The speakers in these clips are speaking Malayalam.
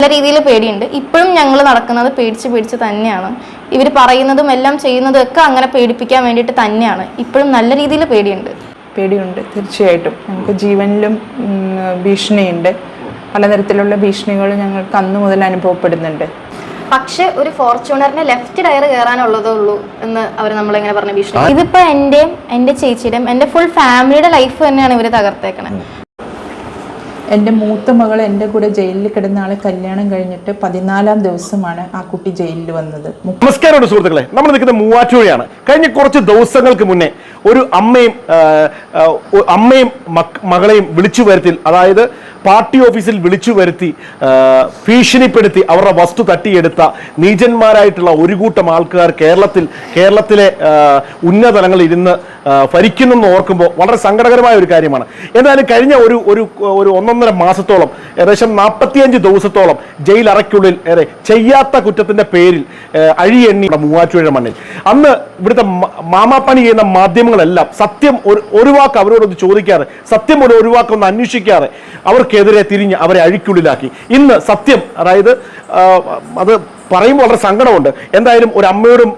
നല്ല രീതിയിൽ പേടിയുണ്ട്. ഇപ്പോഴും ഞങ്ങൾ നടക്കുന്നത് പേടിച്ച് പേടിച്ച് തന്നെയാണ്. ഇവർ പറയുന്നതും എല്ലാം ചെയ്യുന്നതും ഒക്കെ അങ്ങനെ പേടിപ്പിക്കാൻ വേണ്ടിയിട്ട് തന്നെയാണ്. ഇപ്പോഴും നല്ല രീതിയിൽ പേടിയുണ്ട്. പേടിയുണ്ട് തീർച്ചയായിട്ടും. നമുക്ക് ജീവനിലും ഭീഷണിയുണ്ട്. പലതരത്തിലുള്ള ഭീഷണികൾ ഞങ്ങൾക്ക് അന്ന് മുതൽ അനുഭവപ്പെടുന്നുണ്ട്. പക്ഷെ ഒരു ഫോർച്യൂണറിന്റെ ലെഫ്റ്റ് ടയർ കയറാനുള്ളതേ ഉള്ളൂ എന്ന് അവർ നമ്മളിങ്ങനെ പറഞ്ഞ ഭീഷണി. ഇതിപ്പോ എന്റെയും എന്റെ ചേച്ചിയുടെയും എന്റെ ഫുൾ ഫാമിലിയുടെ ലൈഫ് തന്നെയാണ് ഇവർ തകർത്തേക്കണത് എന്റെ മൂത്ത മകൾ എന്റെ കൂടെ ജയിലിൽ കിടന്ന ആളെ കല്യാണം കഴിഞ്ഞിട്ട് പതിനാലാം ദിവസമാണ് ആ കുട്ടി ജയിലിൽ വന്നത്. നമസ്കാരം സുഹൃത്തുക്കളെ. നമ്മൾ നിൽക്കുന്ന മൂവാറ്റുപുഴയാണ്. കഴിഞ്ഞ കുറച്ച് ദിവസങ്ങൾക്ക് മുന്നേ ഒരു അമ്മയും അമ്മയും മകളെയും വിളിച്ചു വരുത്തിൽ അതായത് പാർട്ടി ഓഫീസിൽ വിളിച്ചു വരുത്തി ഭീഷണിപ്പെടുത്തി അവരുടെ വസ്തു തട്ടിയെടുത്ത നീചന്മാരായിട്ടുള്ള ഒരു കൂട്ടം ആൾക്കാർ കേരളത്തിൽ കേരളത്തിലെ ഉന്നതലങ്ങളിൽ ഇരുന്ന് ഭരിക്കുന്നെന്ന് ഓർക്കുമ്പോൾ വളരെ സങ്കടകരമായ ഒരു കാര്യമാണ്. എന്നാലും കഴിഞ്ഞ ഒരു ഒരു ഒരു ഒന്നൊന്നര മാസത്തോളം ഏകദേശം നാൽപ്പത്തിയഞ്ച് ദിവസത്തോളം ജയിലറയ്ക്കുള്ളിൽ ഏറെ ചെയ്യാത്ത കുറ്റത്തിന്റെ പേരിൽ അഴിയെണ്ണി മൂവാറ്റുപുഴ മണ്ണിൽ. അന്ന് ഇവിടുത്തെ മാമാപ്പണി ചെയ്യുന്ന മാധ്യമങ്ങളെല്ലാം സത്യം ഒരു ഒരു വാക്ക് അവരോടൊന്ന് ചോദിക്കാതെ സത്യം ഒരു ഒരു വാക്കൊന്ന് അന്വേഷിക്കാതെ അവർക്കെതിരെ തിരിഞ്ഞ് അവരെ അഴിക്കുള്ളിലാക്കി. ഇന്ന് സത്യം അതായത് അത് പറയുമ്പോൾ വളരെ സങ്കടമുണ്ട്. എന്തായാലും ഒരു അമ്മയോടും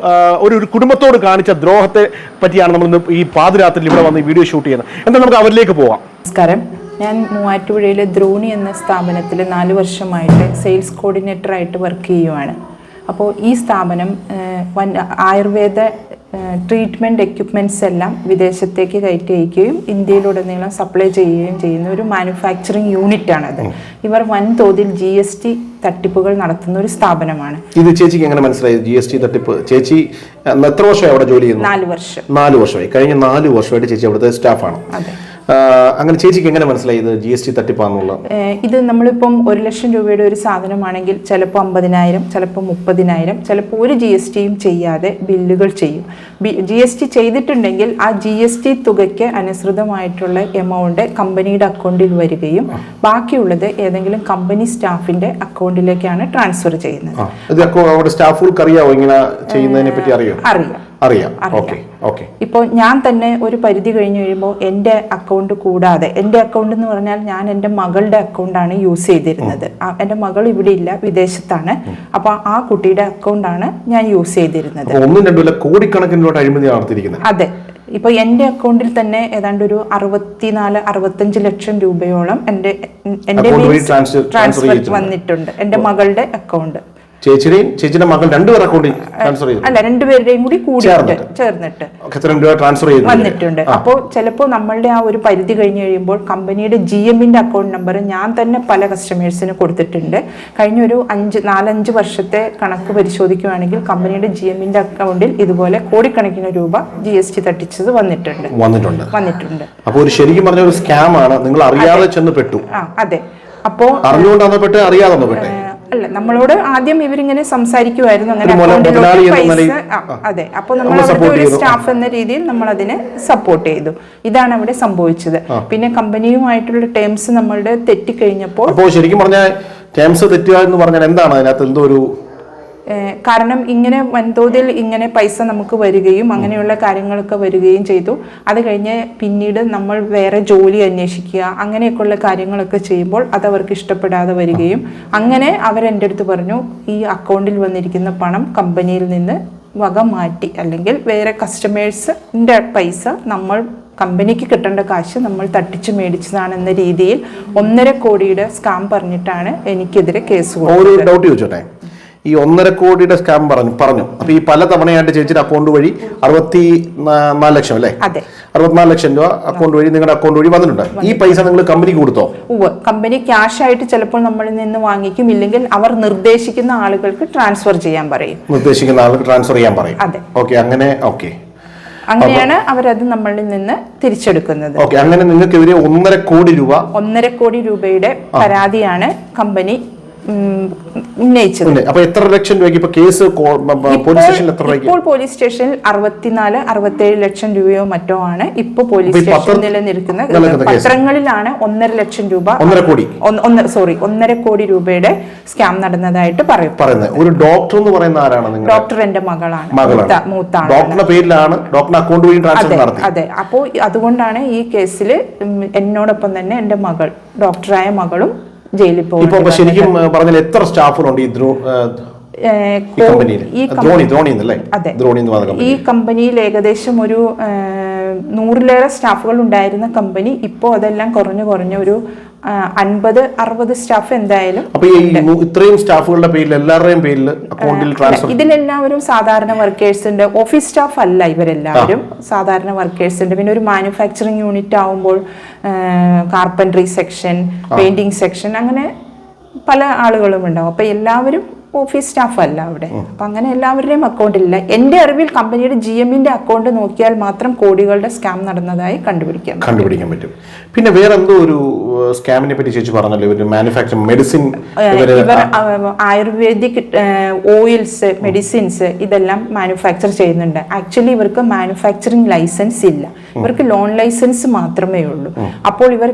ഒരു ഒരു കുടുംബത്തോട് കാണിച്ച ദ്രോഹത്തെ പറ്റിയാണ് നമ്മൾ ഈ പാതിരാത്രിയിൽ ഇവിടെ വന്ന് വീഡിയോ ഷൂട്ട് ചെയ്യുന്നത്. എന്താ നമുക്ക് അവരിലേക്ക് പോവാം. നമസ്കാരം. ഞാൻ മൂവാറ്റുപുഴയിലെ ദ്രോണി എന്ന സ്ഥാപനത്തിൽ നാല് വർഷമായിട്ട് സെയിൽസ് കോർഡിനേറ്ററായിട്ട് വർക്ക് ചെയ്യുവാണ്. അപ്പോൾ ഈ സ്ഥാപനം വൻ ആയുർവേദ ട്രീറ്റ്മെന്റ് എക്യുപ്മെന്റ്സ് എല്ലാം വിദേശത്തേക്ക് കയറ്റി അയക്കുകയും ഇന്ത്യയിലുടനീളം സപ്ലൈ ചെയ്യുകയും ചെയ്യുന്ന ഒരു മാനുഫാക്ചറിങ് യൂണിറ്റാണത് ഇവർ വൻതോതിൽ ജി എസ് ടി തട്ടിപ്പുകൾ നടത്തുന്ന ഒരു സ്ഥാപനമാണ്. ഇത് ചേച്ചിക്ക് എങ്ങനെ മനസ്സിലായി? ജി എസ് ടി തട്ടിപ്പ്? ചേച്ചി എത്ര വർഷമായി അവിടെ ജോലി ചെയ്യുന്നു? നാല് വർഷം. നാല് വർഷമായി. കഴിഞ്ഞ നാല് വർഷമായിട്ട് ചേച്ചി അവിടുത്തെ സ്റ്റാഫാണ് അതെ. അങ്ങനെ ചേച്ചിക്ക് എങ്ങനെ മനസ്സിലായി ഇത് ജി എസ് ടി തട്ടിപ്പാന്നുള്ള ഇത് നമ്മളിപ്പം ഒരു ലക്ഷം രൂപയുടെ ഒരു സാധനമാണെങ്കിൽ ചിലപ്പോൾ അമ്പതിനായിരം ചിലപ്പോൾ മുപ്പതിനായിരം ചിലപ്പോൾ ഒരു ജി എസ് ടിയും ചെയ്യാതെ ബില്ലുകൾ ചെയ്യും. ജി എസ് ടി ചെയ്തിട്ടുണ്ടെങ്കിൽ ആ ജി എസ് ടി തുകയ്ക്ക് അനുസൃതമായിട്ടുള്ള എമൗണ്ട് കമ്പനിയുടെ അക്കൗണ്ടിൽ വരികയും ബാക്കിയുള്ളത് ഏതെങ്കിലും കമ്പനി സ്റ്റാഫിന്റെ അക്കൗണ്ടിലേക്കാണ് ട്രാൻസ്ഫർ ചെയ്യുന്നത്. സ്റ്റാഫുകൾക്ക് ഇങ്ങനെ ചെയ്യുന്നതിനെ പറ്റി അറിയോ. അറിയാം. അറിയാം. ഓക്കെ. ഇപ്പോൾ ഞാൻ തന്നെ ഒരു പരിധി കഴിഞ്ഞ് കഴിയുമ്പോൾ എന്റെ അക്കൗണ്ട് കൂടാതെ എന്റെ അക്കൗണ്ട് എന്ന് പറഞ്ഞാൽ ഞാൻ എന്റെ മകളുടെ അക്കൗണ്ടാണ് യൂസ് ചെയ്തിരുന്നത്. എന്റെ മകൾ ഇവിടെ ഇല്ല വിദേശത്താണ്. അപ്പോൾ ആ കുട്ടിയുടെ അക്കൗണ്ടാണ് ഞാൻ യൂസ് ചെയ്തിരുന്നത്. ഒന്നും രണ്ടും അല്ല കോടിക്കണക്കിന് അഴിമതി നടത്തിയിരിക്കുന്നത്. അതെ. ഇപ്പൊ എന്റെ അക്കൗണ്ടിൽ തന്നെ ഏതാണ്ട് ഒരു അറുപത്തിനാല് അറുപത്തഞ്ച് ലക്ഷം രൂപയോളം എന്റെ എന്റെ ട്രാൻസ്ഫർ. വന്നിട്ടുണ്ട് എന്റെ മകളുടെ അക്കൗണ്ട് ചേച്ചിയുടെയും ചേച്ചിയുടെ മകൾ രണ്ടുപേരെ അക്കൗണ്ടിൽ ട്രാൻസ്ഫർ ചെയ്തു. അല്ല രണ്ടുപേരുടെയും കൂടി കൂടി ചേർന്നിട്ട്. എത്ര രൂപ ട്രാൻസ്ഫർ ചെയ്തു വന്നിട്ടുണ്ട്. അപ്പോൾ ചിലപ്പോൾ നമ്മളുടെ ആ ഒരു പരിധി കഴിഞ്ഞ് കഴിയുമ്പോൾ കമ്പനിയുടെ ജി എമ്മിന്റെ അക്കൗണ്ട് നമ്പർ ഞാൻ തന്നെ പല കസ്റ്റമേഴ്സിന് കൊടുത്തിട്ടുണ്ട്. കഴിഞ്ഞ ഒരു അഞ്ച് നാലഞ്ച് വർഷത്തെ കണക്ക് പരിശോധിക്കുകയാണെങ്കിൽ കമ്പനിയുടെ ജി എമ്മിന്റെ അക്കൗണ്ടിൽ ഇതുപോലെ കോടിക്കണക്കിന് രൂപ ജി എസ് ടി തട്ടിച്ചത് വന്നിട്ടുണ്ട്. വന്നിട്ടുണ്ട്. വന്നിട്ടുണ്ട്. അപ്പോൾ ഒരു ശരിക്കും പറഞ്ഞ ഒരു സ്കാം ആണ്. നിങ്ങൾ അറിയാതെ ചെന്ന് പെട്ടു. അതെ. അപ്പോൾ അറിഞ്ഞുകൊണ്ടാണോ പെട്ടെ അറിയാതെ പെട്ടെ അല്ല നമ്മളോട് ആദ്യം ഇവരിങ്ങനെ സംസാരിക്കുമായിരുന്നു അങ്ങനെ അക്കൗണ്ടിലോട്ട് പൈസ അതെ. അപ്പോൾ നമ്മൾ അവരുടെ ഒരു സ്റ്റാഫ് എന്ന രീതിയിൽ നമ്മൾ അതിനെ സപ്പോർട്ട് ചെയ്തു. ഇതാണ് അവിടെ സംഭവിച്ചത്. പിന്നെ കമ്പനിയുമായിട്ടുള്ള ടേംസ് നമ്മളുടെ തെറ്റിക്കഴിഞ്ഞപ്പോൾ ശരിക്കും പറഞ്ഞാൽ ടേംസ് തെറ്റുക എന്ന് പറഞ്ഞാൽ എന്താണ് അതിനകത്ത് എന്തോ ഒരു കാരണം ഇങ്ങനെ വൻതോതിൽ ഇങ്ങനെ പൈസ നമുക്ക് വരികയും അങ്ങനെയുള്ള കാര്യങ്ങളൊക്കെ വരികയും ചെയ്തു. അത് കഴിഞ്ഞ് പിന്നീട് നമ്മൾ വേറെ ജോലി അന്വേഷിക്കുക അങ്ങനെയൊക്കെയുള്ള കാര്യങ്ങളൊക്കെ ചെയ്യുമ്പോൾ അത് അവർക്ക് ഇഷ്ടപ്പെടാതെ വരികയും. അങ്ങനെ അവരെന്റെ അടുത്ത് പറഞ്ഞു ഈ അക്കൗണ്ടിൽ വന്നിരിക്കുന്ന പണം കമ്പനിയിൽ നിന്ന് വക മാറ്റി. അല്ലെങ്കിൽ വേറെ കസ്റ്റമേഴ്സിന്റെ പൈസ നമ്മൾ കമ്പനിക്ക് കിട്ടേണ്ട കാശ് നമ്മൾ തട്ടിച്ച് മേടിച്ചതാണെന്ന രീതിയിൽ ഒന്നര കോടിയുടെ സ്കാം പറഞ്ഞിട്ടാണ് എനിക്കെതിരെ കേസ് ഡൗട്ട് ചോദിച്ചോട്ടെ? ഈ ഒന്നര കോടിയുടെ സ്കാം പറഞ്ഞു പറഞ്ഞു. അപ്പൊ ഈ പല തവണയായിട്ട് ചേച്ചിയുടെ അക്കൗണ്ട് വഴി അറുപത്തി നാല് ലക്ഷം അല്ലേ? അറുപത്തിനാല് ലക്ഷം രൂപ അക്കൗണ്ട് വഴി നിങ്ങളുടെ അക്കൗണ്ട് വഴി വന്നിട്ടുണ്ട്. ഈ പൈസ നിങ്ങൾ കമ്പനിക്ക് കൊടുത്തോ? കമ്പനി ക്യാഷ് ആയിട്ട് ചിലപ്പോൾ നമ്മളിൽ നിന്ന് വാങ്ങിക്കും. ഇല്ലെങ്കിൽ അവർ നിർദ്ദേശിക്കുന്ന ആളുകൾക്ക് ട്രാൻസ്ഫർ ചെയ്യാൻ പറയും. നിർദ്ദേശിക്കുന്ന ആളുകൾക്ക് ട്രാൻസ്ഫർ ചെയ്യാൻ പറയും. അതെ. ഓക്കെ അങ്ങനെ ഓക്കെ അങ്ങനെയാണ് അവരത് നമ്മളിൽ നിന്ന് തിരിച്ചെടുക്കുന്നത്. അങ്ങനെ നിങ്ങൾക്കെതിരെ ഒന്നര കോടി രൂപ ഒന്നര കോടി രൂപയുടെ പരാതിയാണ് കമ്പനി ഉന്നയിച്ചത്. അപ്പൊ എത്ര ലക്ഷം രൂപയ്ക്ക് ഇപ്പൊ കേസ് പോലീസ് സ്റ്റേഷനിൽ എത്ര രൂപയ്ക്ക്? ഇപ്പോൾ പോലീസ് സ്റ്റേഷനിൽ അറുപത്തിനാല് അറുപത്തേഴ് ലക്ഷം രൂപയോ മറ്റോ ആണ് ഇപ്പൊ പോലീസ് സ്റ്റേഷനിൽ നിലനിൽക്കുന്ന പത്രങ്ങളിലാണ് ഒന്നര ലക്ഷം രൂപ ഒന്നര കോടി. സോറി ഒന്നര കോടി രൂപയുടെ സ്കാം നടന്നതായിട്ട് പറയും പറയുന്നത്. ഒരു ഡോക്ടർ എന്ന് പറയുന്ന ആരാണ് ഡോക്ടർ എന്റെ മകളാണ്. മൂത്താണ് ഡോക്ടറുടെ പേരിലാണ് ഡോക്ടർ അക്കൗണ്ട് വഴി ട്രാൻസ്ഫർ അതെ നടത്തി അതെ. അപ്പോൾ അതുകൊണ്ടാണ് ഈ കേസിൽ എന്നോടൊപ്പം തന്നെ എന്റെ മകൾ ഡോക്ടറായ മകളും ജയിലിൽ പോകും ശരിക്കും പറഞ്ഞാൽ എത്ര സ്റ്റാഫുകളുണ്ട് ഈ കമ്പനിയിൽ ഈ അതെ. കമ്പനിയിൽ ഏകദേശം ഒരു നൂറിലേറെ സ്റ്റാഫുകൾ ഉണ്ടായിരുന്ന കമ്പനി ഇപ്പോൾ അതെല്ലാം കുറഞ്ഞു കുറഞ്ഞ ഒരു അൻപത് അറുപത് സ്റ്റാഫ് എന്തായാലും ഇത്രയും സ്റ്റാഫുകളുടെ പേരിൽ എല്ലാവരുടെയും പേരിൽ അക്കൗണ്ടിൽ ട്രാൻസ്ഫർ ഇതിലെല്ലാവരും സാധാരണ വർക്കേഴ്സ് ഉണ്ട്. ഓഫീസ് സ്റ്റാഫ് അല്ല ഇവരെല്ലാവരും സാധാരണ വർക്കേഴ്സ് ഉണ്ട്. പിന്നെ ഒരു മാനുഫാക്ചറിങ് യൂണിറ്റ് ആവുമ്പോൾ കാർപ്പൻട്രി സെക്ഷൻ പെയിന്റിങ് സെക്ഷൻ അങ്ങനെ പല ആളുകളും ഉണ്ടാവും. അപ്പൊ എല്ലാവരും ഓഫീസ് സ്റ്റാഫ് അല്ല അവിടെ. അപ്പൊ അങ്ങനെ എല്ലാവരുടെയും അക്കൗണ്ട് ഇല്ല. എന്റെ അറിവിൽ കമ്പനിയുടെ ജി എമ്മിന്റെ അക്കൗണ്ട് നോക്കിയാൽ മാത്രം കോടികളുടെ സ്കാം നടന്നതായി കണ്ടുപിടിക്കാം കണ്ടുപിടിക്കാൻ പറ്റും. പിന്നെ വേറെ എന്തോ ഒരു സ്കാമിനെ പറ്റി ചേച്ചി പറഞ്ഞല്ലോ. Manufacture medicine ayurvedic oils medicines ഇതെല്ലാം മാനുഫാക്ചർ ചെയ്യുന്നുണ്ട്. ആക്ച്വലി ഇവർക്ക് മാനുഫാക്ചറിങ് ലൈസൻസ് ഇല്ല. ഇവർക്ക് ലോൺ ലൈസൻസ് മാത്രമേ ഉള്ളൂ. അപ്പോൾ ഇവർ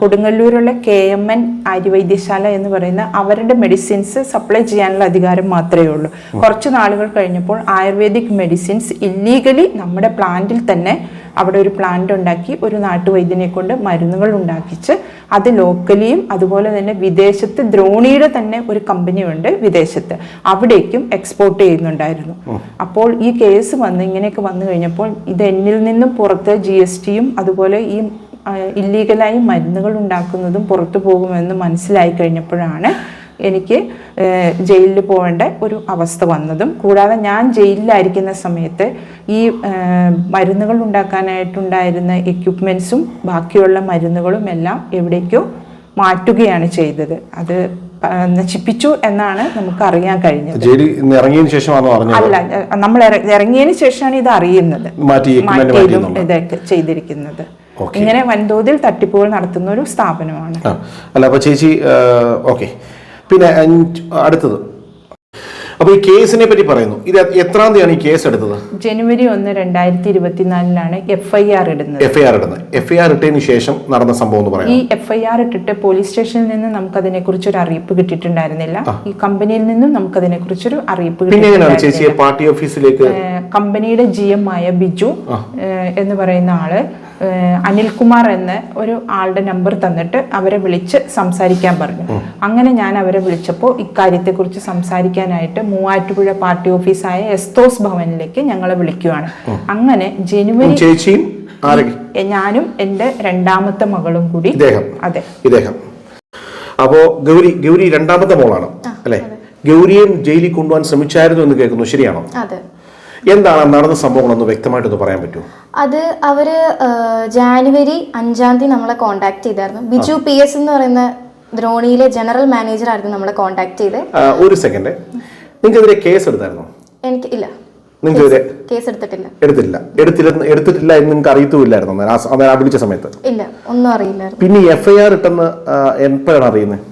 കൊടുങ്ങല്ലൂരുള്ള കെ എം എൻ ആര്യവൈദ്യശാല എന്ന് പറയുന്ന അവരുടെ മെഡിസിൻസ് സപ്ലൈ ചെയ്യാനുള്ള അധികാരം മാത്രമേ ഉള്ളൂ. കുറച്ച് നാളുകൾ കഴിഞ്ഞപ്പോൾ ആയുർവേദിക് മെഡിസിൻസ് ഇല്ലീഗലി നമ്മുടെ പ്ലാന്റിൽ തന്നെ അവിടെ ഒരു പ്ലാന്റ് ഉണ്ടാക്കി ഒരു നാട്ടുവൈദ്യനെ കൊണ്ട് മരുന്നുകൾ ഉണ്ടാക്കിച്ച് അത് ലോക്കലിയും അതുപോലെ തന്നെ വിദേശത്ത് ദ്രോണിയുടെ തന്നെ ഒരു കമ്പനിയുണ്ട് വിദേശത്ത്. അവിടേക്കും എക്സ്പോർട്ട് ചെയ്യുന്നുണ്ടായിരുന്നു. അപ്പോൾ ഈ കേസ് വന്ന് ഇങ്ങനെയൊക്കെ വന്നു കഴിഞ്ഞപ്പോൾ ഇത് എന്നിൽ നിന്നും പുറത്ത് ജി എസ് ടിയും അതുപോലെ ഈ ഇല്ലീഗലായി മരുന്നുകൾ ഉണ്ടാക്കുന്നതും പുറത്തു പോകുമെന്ന് മനസ്സിലായി കഴിഞ്ഞപ്പോഴാണ് എനിക്ക് ജയിലിൽ പോകേണ്ട ഒരു അവസ്ഥ വന്നതും കൂടാതെ ഞാൻ ജയിലിലായിരിക്കുന്ന സമയത്ത് ഈ മരുന്നുകൾ ഉണ്ടാക്കാനായിട്ടുണ്ടായിരുന്ന എക്യുപ്മെൻസും ബാക്കിയുള്ള മരുന്നുകളും എല്ലാം എവിടേക്കോ മാറ്റുകയാണ് ചെയ്തത്. അത് നശിപ്പിച്ചു എന്നാണ് നമുക്ക് അറിയാൻ കഴിഞ്ഞത്. ജയിലിൽ ഇറങ്ങിയതിനു പറഞ്ഞത് അല്ല നമ്മൾ ഇറങ്ങിയതിനു ശേഷമാണ് ഇത് അറിയുന്നത്. മാറ്റിയതും. ഇതൊക്കെ ചെയ്തിരിക്കുന്നത്. ഇങ്ങനെ വൻതോതിൽ തട്ടിപ്പുകൾ നടത്തുന്ന ഒരു സ്ഥാപനമാണ്. അല്ല അപ്പൊ ചേച്ചി ഓക്കെ. പിന്നെ അടുത്തത്. അപ്പൊ ഈ കേസിനെ പറ്റി പറയുന്നു. ഇത് എത്രാം തീയതിയാണ് ഈ കേസ് എടുത്തത്? ജനുവരി ഒന്ന് രണ്ടായിരത്തി ഇരുപത്തിനാലിലാണ് എഫ് ഐ ആർ ഇടുന്നത്. എഫ് ഐ ആർ ഇടുന്നത്. എഫ് ഐ ആർ ഇട്ടതിന് ശേഷം നടന്ന സംഭവം എന്ന് ഈ എഫ്ഐആർ എഫ് ഐ ആർ ഇട്ടിട്ട് പോലീസ് സ്റ്റേഷനിൽ നിന്ന് നമുക്ക് അതിനെ കുറിച്ച് ഒരു അറിയിപ്പ് കിട്ടിയിട്ടുണ്ടായിരുന്നില്ല. ഈ കമ്പനിയിൽ നിന്നും നമുക്ക് അതിനെക്കുറിച്ചൊരു അറിയിപ്പ് പിന്നെ എങ്ങനെയാണ് കിട്ടിയിട്ടുണ്ടായിരുന്നില്ല. പാർട്ടി ഓഫീസിലേക്ക് കമ്പനിയുടെ ജി എം ആയ ബിജു എന്ന് പറയുന്ന ആൾ അനിൽകുമാർ എന്ന ഒരു ആളുടെ നമ്പർ തന്നിട്ട് അവരെ വിളിച്ച് സംസാരിക്കാൻ പറഞ്ഞു. അങ്ങനെ ഞാൻ അവരെ വിളിച്ചപ്പോൾ ഇക്കാര്യത്തെക്കുറിച്ച് സംസാരിക്കാനായിട്ട് മൂവാറ്റുപുഴ പാർട്ടി ഓഫീസായ എസ്തോസ് ഭവനിലേക്ക് ഞങ്ങളെ വിളിക്കുവാണ്. അങ്ങനെ ജനുവരി ചേച്ചിയും ഞാനും എന്റെ രണ്ടാമത്തെ മകളും കൂടി. അതെ. ഇദ്ദേഹം. അപ്പോ ഗൗരി ഗൗരി രണ്ടാമത്തെ മോളാണ് അല്ലെ? ഗൗരിയെ ജയിലിൽ കൊണ്ടുപോകാൻ ശ്രമിച്ചായിരുന്നു എന്ന് കേൾക്കുന്നു. ശരിയാണോ? അതെ. എന്താണ് നടന്ന സംഭവങ്ങളൊന്ന് വ്യക്തമായിട്ടൊന്ന് പറയാൻ പറ്റുമോ? അത് അവർ ജാനുവരി അഞ്ചാം തീയതി നമ്മളെ കോണ്ടാക്ട് ചെയ്തായിരുന്നു. ബിജു പി എസ് എന്ന് പറയുന്ന ദ്രോണിയിലെ ജനറൽ മാനേജർ ആയിരുന്നു നമ്മളെ കോണ്ടാക്ട് ചെയ്ത്. ഒരു സെക്കൻഡ് നിങ്ങൾക്കെതിരെ കേസ് എടുത്തായിരുന്നോ? എനിക്ക് ഇല്ല. നിങ്ങൾക്കെതിരെ? കേസ് എടുത്തിട്ടില്ല. എടുത്തില്ല. എടുത്തില്ല എടുത്തിട്ടില്ല എന്ന് നിങ്ങൾക്ക് അറിയത്തുമില്ലായിരുന്നു? ആ വിളിച്ച സമയത്ത്. ഇല്ല. ഒന്നും അറിയില്ലായിരുന്നു. പിന്നെ എഫ്ഐആർ ഇട്ടെന്ന് എപ്പോഴാണ് അറിയുന്നത്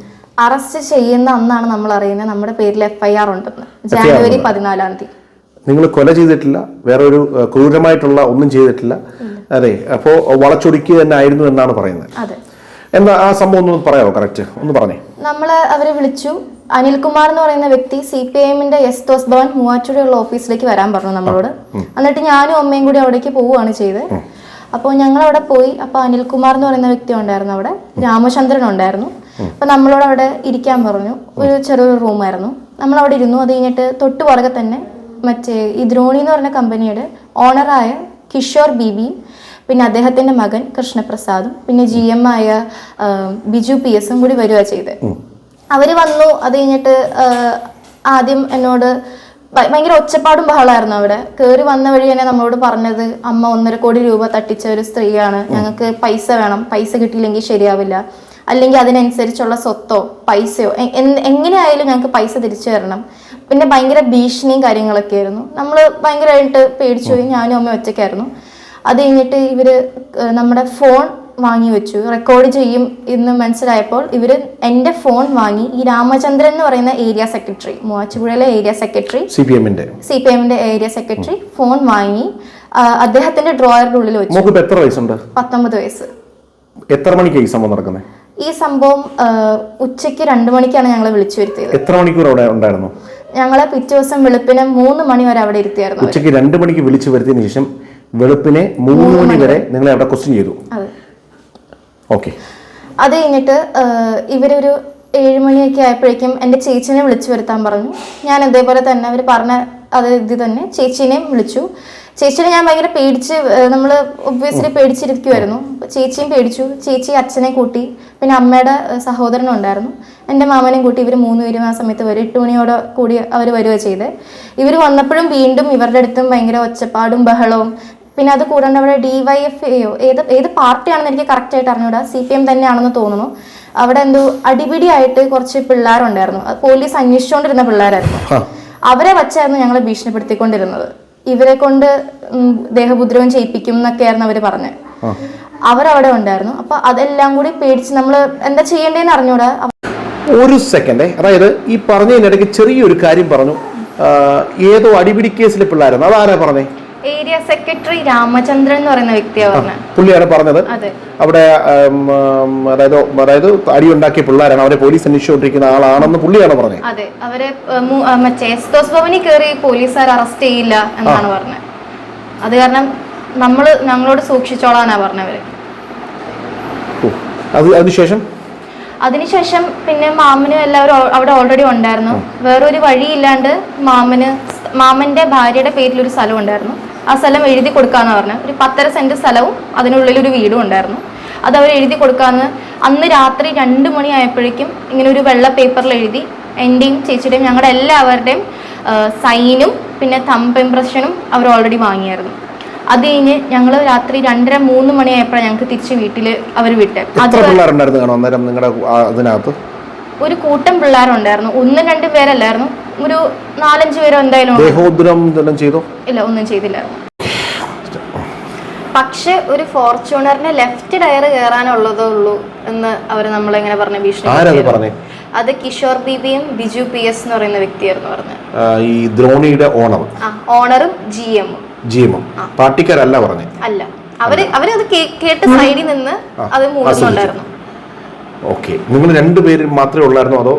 അറസ്റ്റ് ചെയ്യുന്ന അന്നാണ് നമ്മൾ അറിയുന്നത്. നമ്മുടെ പേരിൽ എഫ്ഐആർ ഉണ്ടെന്ന്. ജാനുവരി പതിനാലാം തീയതി. നിങ്ങൾ കൊല ചെയ്തിട്ടില്ല വേറെ ഒരു ക്രൂരമായിട്ടുള്ള ഒന്നും ചെയ്തിട്ടില്ല. അതെ അപ്പോ വളച്ചൊടുക്കുക തന്നെ ആയിരുന്നു എന്നാണ് പറയുന്നത്. എന്താ ആ സംഭവം ഒന്ന് പറയാമോ കറക്റ്റ് ഒന്ന് പറഞ്ഞേ. നമ്മൾ അവരെ വിളിച്ചു. അനിൽകുമാർ എന്ന് പറയുന്ന വ്യക്തി സി പി എമ്മിന്റെ എസ് തോസ് ഭവൻ മൂവാറ്റുപുഴയുള്ള ഓഫീസിലേക്ക് വരാൻ പറഞ്ഞു നമ്മളോട്. എന്നിട്ട് ഞാനും അമ്മയും കൂടി അവിടേക്ക് പോവുകയാണ് ചെയ്തത് അപ്പോൾ ഞങ്ങൾ അവിടെ പോയി. അപ്പോൾ അനിൽകുമാർ എന്ന് പറയുന്ന വ്യക്തി ഉണ്ടായിരുന്നു അവിടെ. രാമചന്ദ്രൻ ഉണ്ടായിരുന്നു. അപ്പോൾ നമ്മളോട് അവിടെ ഇരിക്കാൻ പറഞ്ഞു. ഒരു ചെറിയൊരു റൂമായിരുന്നു. നമ്മൾ അവിടെ ഇരുന്നു. അത് കഴിഞ്ഞിട്ട് തൊട്ട് പുറകെ തന്നെ മറ്റേ ഈ ദ്രോണി എന്ന് പറഞ്ഞ കമ്പനിയുടെ ഓണറായ കിഷോർ ബീബിയും പിന്നെ അദ്ദേഹത്തിന്റെ മകൻ കൃഷ്ണപ്രസാദും പിന്നെ ജി എം ആയ ബിജു പി എസും കൂടി വരിക ചെയ്തത് അവർ വന്നു അത് കഴിഞ്ഞിട്ട് ആദ്യം എന്നോട് ഭയങ്കര ഒച്ചപ്പാടും ബഹളമായിരുന്നു അവിടെ. കയറി വന്ന വഴി തന്നെ നമ്മളോട് പറഞ്ഞത് അമ്മ ഒന്നര കോടി രൂപ തട്ടിച്ച ഒരു സ്ത്രീയാണ്. ഞങ്ങൾക്ക് പൈസ വേണം. പൈസ കിട്ടിയില്ലെങ്കിൽ ശരിയാവില്ല. അല്ലെങ്കിൽ അതിനനുസരിച്ചുള്ള സ്വത്തോ പൈസയോ എങ്ങനെയായാലും ഞങ്ങൾക്ക് പൈസ തിരിച്ചു തരണം. പിന്നെ ഭയങ്കര ഭീഷണിയും കാര്യങ്ങളൊക്കെ ആയിരുന്നു. നമ്മൾ ഭയങ്കരമായിട്ട് പേടിച്ചു പോയി. ഞാനും അമ്മ ഒറ്റയ്ക്കായിരുന്നു. അത് കഴിഞ്ഞിട്ട് ഇവർ നമ്മുടെ ഫോൺ വാങ്ങി വെച്ചു. റെക്കോർഡ് ചെയ്യും എന്ന് മനസ്സിലായപ്പോൾ ഇവർ എന്റെ ഫോൺ വാങ്ങി ഈ രാമചന്ദ്രൻ എന്ന് പറയുന്ന ഏരിയ സെക്രട്ടറി മൂവാറ്റുപുഴയിലെ ഏരിയ സെക്രട്ടറി സി പി എമ്മിന്റെ സി പി എമ്മിന്റെ ഏരിയ സെക്രട്ടറി ഫോൺ വാങ്ങി അദ്ദേഹത്തിന്റെ ഡ്രോയറിന്റെ ഉള്ളിൽ വെച്ചു. എത്ര വയസ്സുണ്ട്? പത്തൊമ്പത് വയസ്സ്. എത്ര മണിക്ക് ഈ സംഭവം നടക്കുന്നത് ഈ സംഭവം ഉച്ചയ്ക്ക് രണ്ടു മണിക്കാണ് ഞങ്ങളെ വിളിച്ചു വരുത്തിയത്. എത്ര മണിക്കൂർ അവിടെ ഉണ്ടായിരുന്നു? ഞങ്ങളെ പിറ്റേ ദിവസം വെളുപ്പിന് മൂന്ന് മണി വരെ അവിടെ ഇരുത്തിയായിരുന്നു. ഉച്ചയ്ക്ക് രണ്ട് മണിക്ക് വിളിച്ചു വരുത്തിയതിനു ശേഷം വെളുപ്പിനെ മൂന്ന് മണി വരെ നിങ്ങളെ അവിടെ ക്വസ്റ്റ്യൻ ചെയ്തു. അതെ. ഓക്കെ അത് കഴിഞ്ഞിട്ട് ഇവരൊരു ഏഴുമണിയൊക്കെ ആയപ്പോഴേക്കും എന്റെ ചേച്ചിനെ വിളിച്ചു വരുത്താൻ പറഞ്ഞു. ഞാൻ അതേപോലെ തന്നെ അവർ പറഞ്ഞ അത് ഇത് തന്നെ. ചേച്ചീനെയും വിളിച്ചു. ചേച്ചിനെ ഞാൻ ഭയങ്കര പേടിച്ച് നമ്മൾ ഒബ്വിയസ്ലി പേടിച്ചിരിക്കുമായിരുന്നു ചേച്ചിയും പേടിച്ചു. ചേച്ചി അച്ഛനെ കൂട്ടി പിന്നെ അമ്മയുടെ സഹോദരനും ഉണ്ടായിരുന്നു. എന്റെ മാമനെയും കൂട്ടി ഇവർ മൂന്നുപേരും ആ സമയത്ത് വരും. എട്ട് മണിയോടെ കൂടി അവർ വരിക ചെയ്ത്. ഇവർ വന്നപ്പോഴും വീണ്ടും ഇവരുടെ അടുത്തും ഭയങ്കര ഒച്ചപ്പാടും ബഹളവും. പിന്നെ അത് കൂടാണ്ട് അവിടെ ഡി വൈ എഫ് എയോ ഏത് ഏത് പാർട്ടിയാണെന്ന് എനിക്ക് കറക്റ്റ് ആയിട്ട് അറിഞ്ഞൂടാ. സി പി എം തന്നെയാണെന്ന് തോന്നുന്നു. അവിടെ എന്തോ അടിപിടിയായിട്ട് കുറച്ച് പിള്ളേരുണ്ടായിരുന്നു. പോലീസ് അന്വേഷിച്ചുകൊണ്ടിരുന്ന പിള്ളേരായിരുന്നു. അവരെ വച്ചായിരുന്നു ഞങ്ങളെ ഭീഷണിപ്പെടുത്തിക്കൊണ്ടിരുന്നത്. ഇവരെ കൊണ്ട് ദേഹപുദ്രവം ചെയ്യിപ്പിക്കും എന്നൊക്കെയായിരുന്നു അവർ പറഞ്ഞത് അവരവിടെ ഉണ്ടായിരുന്നു. അപ്പൊ അതെല്ലാം കൂടി പേടിച്ച് നമ്മൾ എന്താ ചെയ്യേണ്ടതെന്ന് അറിഞ്ഞൂടാ? ഒരു സെക്കൻഡേ. അതായത് ഈ പറഞ്ഞതിനിടയ്ക്ക് ചെറിയൊരു കാര്യം പറഞ്ഞു. ഏതോ അടിപിടി കേസിലെ പിള്ളേരാണ് അതാരാ പറഞ്ഞേ? ഏരിയ സെക്രട്ടറി രാമചന്ദ്രൻ എന്ന് പറയുന്ന വ്യക്തിയാണ് പറഞ്ഞത്. പുള്ളിയാണ് പറഞ്ഞത്. അതെ. അവിടെ ഉം, അതായത് അടി ഉണ്ടാക്കിയ പിള്ളേരാണ്. അവരെ പോലീസ് അന്വേഷിച്ചുകൊണ്ടിരിക്കുന്ന ആളാണെന്ന് പുള്ളിയാണ് പറഞ്ഞത്. അതെ. അവരെ മറ്റേ എസ്തോസ് ഭവനിൽ കയറി പോലീസുകാർ അറസ്റ്റ് ചെയ്യില്ല എന്നാണ് പറഞ്ഞത്. അത് കാരണം നമ്മൾ ഞങ്ങളോട് സൂക്ഷിച്ചോളാനാ പറഞ്ഞവര് അത് അതിനുശേഷം? അതിനുശേഷം പിന്നെ മാമനും എല്ലാവരും അവിടെ ഓൾറെഡി ഉണ്ടായിരുന്നു. വേറൊരു വഴിയില്ലാണ്ട് മാമന് മാമന്റെ ഭാര്യയുടെ പേരിൽ ഒരു സ്ഥലം ഉണ്ടായിരുന്നു. ആ സ്ഥലം എഴുതി കൊടുക്കാന്ന് പറഞ്ഞു ഒരു പത്തര സെന്റ് സ്ഥലവും അതിനുള്ളിൽ ഒരു വീടും ഉണ്ടായിരുന്നു. അത് അവർ എഴുതി കൊടുക്കാന്ന് അന്ന് രാത്രി രണ്ട് മണിയായപ്പോഴേക്കും ഇങ്ങനെ ഒരു വെള്ള പേപ്പറിൽ എഴുതി എന്റെയും ചേച്ചിയുടെയും ഞങ്ങളുടെ എല്ലാവരുടെയും സൈനും പിന്നെ തമ്പ് ഇംപ്രഷനും അവർ ഓൾറെഡി വാങ്ങിയായിരുന്നു. അത് കഴിഞ്ഞ് ഞങ്ങൾ രാത്രി രണ്ടര മൂന്ന് മണിയായപ്പോഴാണ് ഞങ്ങൾക്ക് തിരിച്ച് വീട്ടിൽ അവർ വിട്ട്. നിങ്ങളുടെ അതിനകത്ത്? ഒരു കൂട്ടം പിള്ളേരുണ്ടായിരുന്നു. ഒന്നും രണ്ടും പേരല്ലായിരുന്നു. ഒരു നാലഞ്ച് പേരോ എന്തായാലും ദേഹോദ്രം ചെയ്തോ? ഇല്ല ഒന്നും ചെയ്തില്ല. പക്ഷെ ഒരു ഫോർച്യൂണറിന് ലെഫ്റ്റ് ടയർ കയറാനുള്ളതേ ഉള്ളൂ എന്ന് അവർ നമ്മളെങ്ങനെ പറഞ്ഞ ഭീഷണി അത് കിഷോർ ബിബിയും ബിജു പി എസ് എന്ന് പറയുന്ന വ്യക്തിയായിരുന്നു പറഞ്ഞത്. ഈ ദ്രോണിയുടെ ഓണർ. ഓണറും ജി എമ്മും ജി എം പാർട്ടിക്കാരല്ല പറഞ്ഞു? അല്ല. അവർ അവരത് അത് കേട്ട് സൈഡിൽ നിന്ന് അത് മൂന്നുണ്ടായിരുന്നു ഓക്കെ. നിങ്ങൾ രണ്ടുപേരും മാത്രമേ ഉള്ളായിരുന്നോ അതോ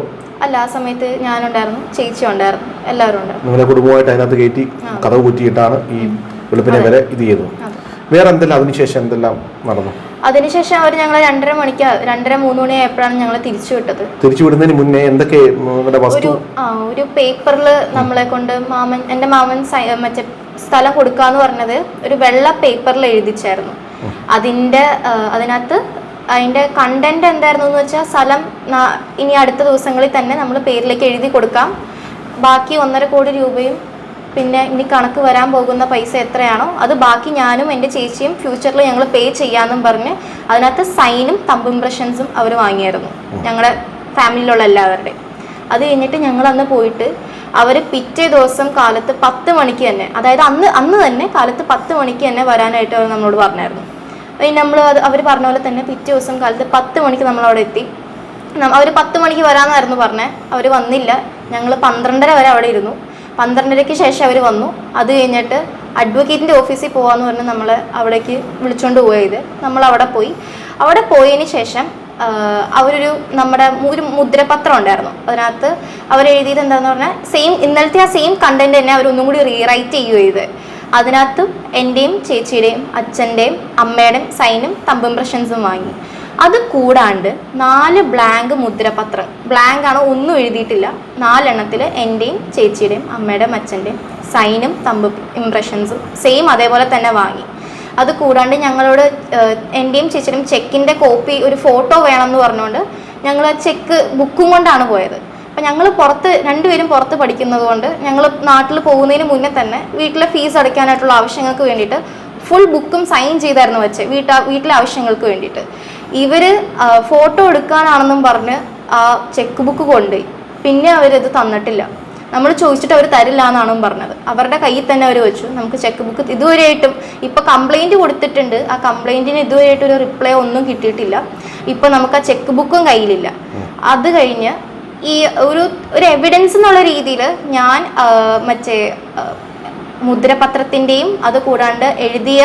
അല്ല ആ സമയത്ത് ഞാനുണ്ടായിരുന്നു ചേച്ചി ഉണ്ടായിരുന്നു എല്ലാവരും ഉണ്ടായിരുന്നു. നിങ്ങളെ കുടുംബമായിട്ട് അതിനകത്ത് കയറ്റി കഥ കുറ്റിയിട്ടാണ് ഈ വെളുപ്പിനെ വരെ ഇത് ചെയ്തത്. വേറെ എന്തെല്ലാം അതിനുശേഷം എന്തെല്ലാം നടന്നു? അതിനുശേഷം അവർ ഞങ്ങളെ രണ്ടര മണിക്ക് രണ്ടര മൂന്ന് മണി ആയപ്പോഴാണ് ഞങ്ങളെ തിരിച്ചു വിട്ടത്. തിരിച്ചു വിടുന്നതിന് മുന്നേ എന്തൊക്കെ ഒരു ആ ഒരു പേപ്പറിൽ നമ്മളെ കൊണ്ട് മാമൻ എന്റെ മാമൻ മറ്റേ സ്ഥലം കൊടുക്കാന്ന് പറഞ്ഞത് ഒരു വെള്ള പേപ്പറിൽ എഴുതിച്ചായിരുന്നു. അതിന്റെ അതിനകത്ത് അതിന്റെ കണ്ടന്റ് എന്തായിരുന്നു എന്ന് വെച്ചാൽ സ്ഥലം ഇനി അടുത്ത ദിവസങ്ങളിൽ തന്നെ നമ്മൾ പേരിലേക്ക് എഴുതി കൊടുക്കാം. ബാക്കി ഒന്നര കോടി രൂപയും പിന്നെ ഇനി കണക്ക് വരാൻ പോകുന്ന പൈസ എത്രയാണോ അത് ബാക്കി ഞാനും എന്റെ ചേച്ചിയും ഫ്യൂച്ചറിൽ ഞങ്ങൾ പേ ചെയ്യാമെന്നും പറഞ്ഞ് അതിനകത്ത് സൈനും തമ്പ് ഇംപ്രഷൻസും അവർ വാങ്ങിയായിരുന്നു. ഞങ്ങളുടെ ഫാമിലിയിലുള്ള എല്ലാവരുടെയും. അത് കഴിഞ്ഞിട്ട് ഞങ്ങൾ അന്ന് പോയിട്ട് അവർ പിറ്റേ ദിവസം കാലത്ത് പത്ത് മണിക്ക് തന്നെ അതായത് അന്ന് അന്ന് തന്നെ കാലത്ത് പത്ത് മണിക്ക് തന്നെ വരാനായിട്ട് അവർ നമ്മളോട് പറഞ്ഞായിരുന്നു. നമ്മൾ അത് അവർ പറഞ്ഞ പോലെ തന്നെ പിറ്റേ ദിവസം കാലത്ത് പത്ത് മണിക്ക് നമ്മൾ അവിടെ എത്തി അവർ പത്ത് മണിക്ക് വരാമെന്നായിരുന്നു പറഞ്ഞത് അവർ വന്നില്ല. ഞങ്ങൾ പന്ത്രണ്ടര വരെ അവിടെ ഇരുന്നു. പന്ത്രണ്ടരയ്ക്ക് ശേഷം അവർ വന്നു. അത് കഴിഞ്ഞിട്ട് അഡ്വക്കേറ്റിന്റെ ഓഫീസിൽ പോകാമെന്ന് പറഞ്ഞ് നമ്മൾ അവിടേക്ക് വിളിച്ചുകൊണ്ട് പോയത് നമ്മൾ അവിടെ പോയി. അവിടെ പോയതിന് ശേഷം അവരൊരു നമ്മുടെ ഒരു മുദ്രപത്രം ഉണ്ടായിരുന്നു. അതിനകത്ത് അവർ എഴുതിയത് എന്താണെന്ന് പറഞ്ഞാൽ സെയിം ഇന്നലത്തെ ആ സെയിം കണ്ടന്റ് തന്നെ അവർ ഒന്നും കൂടി റീറൈറ്റ് ചെയ്യുക ചെയ്ത് അതിനകത്ത് എന്റെയും ചേച്ചിയുടെയും അച്ഛന്റെയും അമ്മയുടെയും സൈനും തമ്പ് ഇംപ്രഷൻസും വാങ്ങി. അത് കൂടാണ്ട് നാല് ബ്ലാങ്ക് മുദ്രപത്രം. ബ്ലാങ്ക് ആണ്? ഒന്നും എഴുതിയിട്ടില്ല. നാലെണ്ണത്തിൽ എന്റെയും ചേച്ചിയുടെയും അമ്മയുടെയും അച്ഛന്റെയും സൈനും തമ്പ് ഇംപ്രഷൻസും സെയിം അതേപോലെ തന്നെ വാങ്ങി. അത് കൂടാണ്ട് ഞങ്ങളോട് എന്റെയും ചേച്ചിയുടെയും ചെക്കിന്റെ കോപ്പി ഒരു ഫോട്ടോ വേണമെന്ന് പറഞ്ഞുകൊണ്ട് ഞങ്ങൾ ചെക്ക് ബുക്കും കൊണ്ടാണ് പോയത്. അപ്പം ഞങ്ങൾ പുറത്ത് രണ്ടുപേരും പുറത്ത് പഠിക്കുന്നത് കൊണ്ട് ഞങ്ങൾ നാട്ടിൽ പോകുന്നതിന് മുന്നേ തന്നെ വീട്ടിലെ ഫീസ് അടയ്ക്കാനായിട്ടുള്ള ആവശ്യങ്ങൾക്ക് വേണ്ടിയിട്ട് ഫുൾ ബുക്കും സൈൻ ചെയ്തായിരുന്നു വെച്ച് വീട്ടാ വീട്ടിലെ ആവശ്യങ്ങൾക്ക് വേണ്ടിയിട്ട്. ഇവർ ഫോട്ടോ എടുക്കാനാണെന്നും പറഞ്ഞ് ആ ചെക്ക് ബുക്ക് കൊണ്ടുപോയി. പിന്നെ അവരത് തന്നിട്ടില്ല. നമ്മൾ ചോദിച്ചിട്ട് അവർ തരില്ല എന്നാണ് പറഞ്ഞത്. അവരുടെ കയ്യിൽ തന്നെ അവർ വെച്ചു. നമുക്ക് ചെക്ക് ബുക്ക് ഇതുവരെയായിട്ടും ഇപ്പം കംപ്ലൈന്റ് കൊടുത്തിട്ടുണ്ട്. ആ ഇതുവരെയായിട്ട് ഒരു റിപ്ലൈ ഒന്നും കിട്ടിയിട്ടില്ല. ഇപ്പം നമുക്ക് ആ ചെക്ക് ബുക്കും കയ്യിലില്ല. അത് കഴിഞ്ഞ് ഈ ഒരു ഒരു എവിഡൻസ് എന്നുള്ള രീതിയിൽ ഞാൻ മറ്റേ മുദ്രപത്രത്തിന്റെയും അത് കൂടാണ്ട് എഴുതിയ